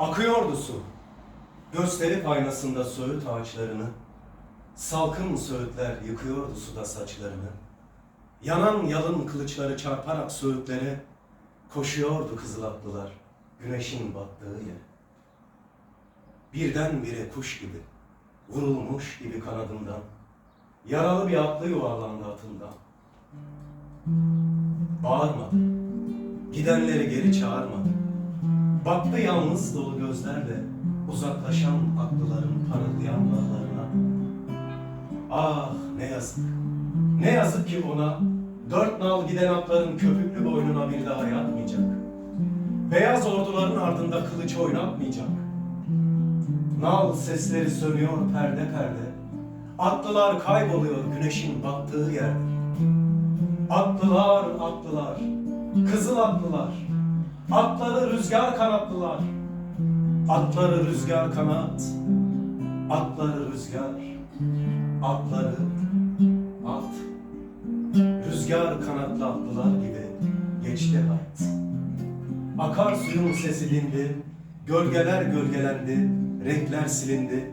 Akıyordu su. Gösterip aynasında söğüt ağaçlarını. Salkın söğütler yıkıyordu suda saçlarını. Yanan yalın kılıçları çarparak söğütlere koşuyordu kızıl atlılar güneşin battığı yere. Birdenbire kuş gibi, vurulmuş gibi kanadından, yaralı bir atlı yuvarlandı atından. Bağırmadı, gidenleri geri çağırmadı. Baktı yalnız dolu gözlerle uzaklaşan atlıların parıldayan nallarına. Ah ne yazık, ne yazık ki ona dört nal giden atların köpüklü boynuna bir daha yatmayacak. Beyaz orduların ardında kılıç oynatmayacak. Nal sesleri sönüyor perde perde. Atlılar kayboluyor güneşin battığı yerde. Atlılar, atlılar, kızıl atlılar. Atları rüzgar kanatlılar. Atları rüzgar kanat. Atları rüzgar. Atları at. Rüzgar kanatlı atlılar gibi geçti hayat. Akar suyun sesi dindi, gölgeler gölgelendi, renkler silindi.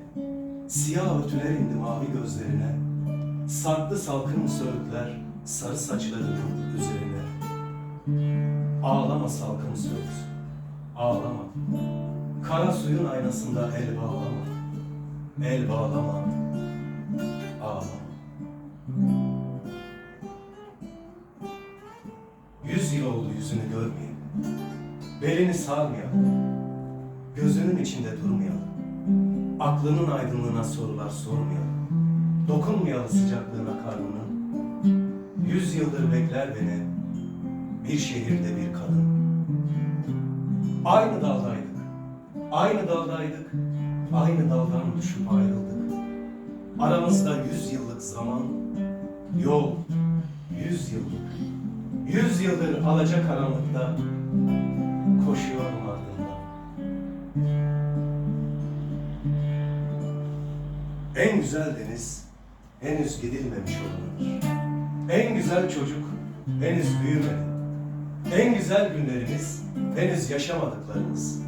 Siyah örtüler indi mavi gözlerine, sarktı salkın söğütler sarı saçlarının üzerine. Ağlama salkın söğüt, ağlama. Kara suyun aynasında el bağlama, el bağlama, ağlama. Yüz yıl oldu yüzünü görmeyeyim. Belini sarmayalım. Gözünün içinde durmayalım. Aklının aydınlığına sorular sormayalım. Dokunmayalım sıcaklığına karnının. Yüz yıldır bekler beni bir şehirde bir kadın. Aynı daldaydık. Aynı daldaydık. Aynı daldan düşüp ayrıldık. Aramızda yüz yıllık zaman, yol, yüz yıllık. Yüz yıldır alaca karanlıkta koşuyorum ardından. En güzel deniz henüz gidilmemiş olanıdır. En güzel çocuk henüz büyümedi. En güzel günlerimiz henüz yaşamadıklarımız.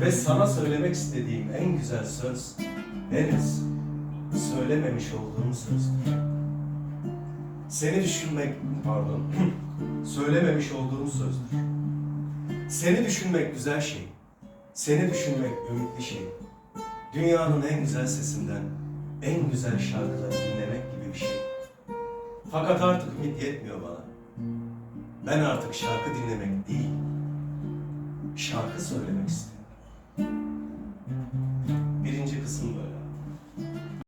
Ve sana söylemek istediğim en güzel söz henüz söylememiş olduğum sözdür. Seni düşünmek, pardon, söylememiş olduğum sözdür. Seni düşünmek güzel şey. Seni düşünmek ümitli şey. Dünyanın en güzel sesinden en güzel şarkıları dinlemek gibi bir şey. Fakat artık ümit yetmiyor bana. Ben artık şarkı dinlemek değil, şarkı söylemek istedim.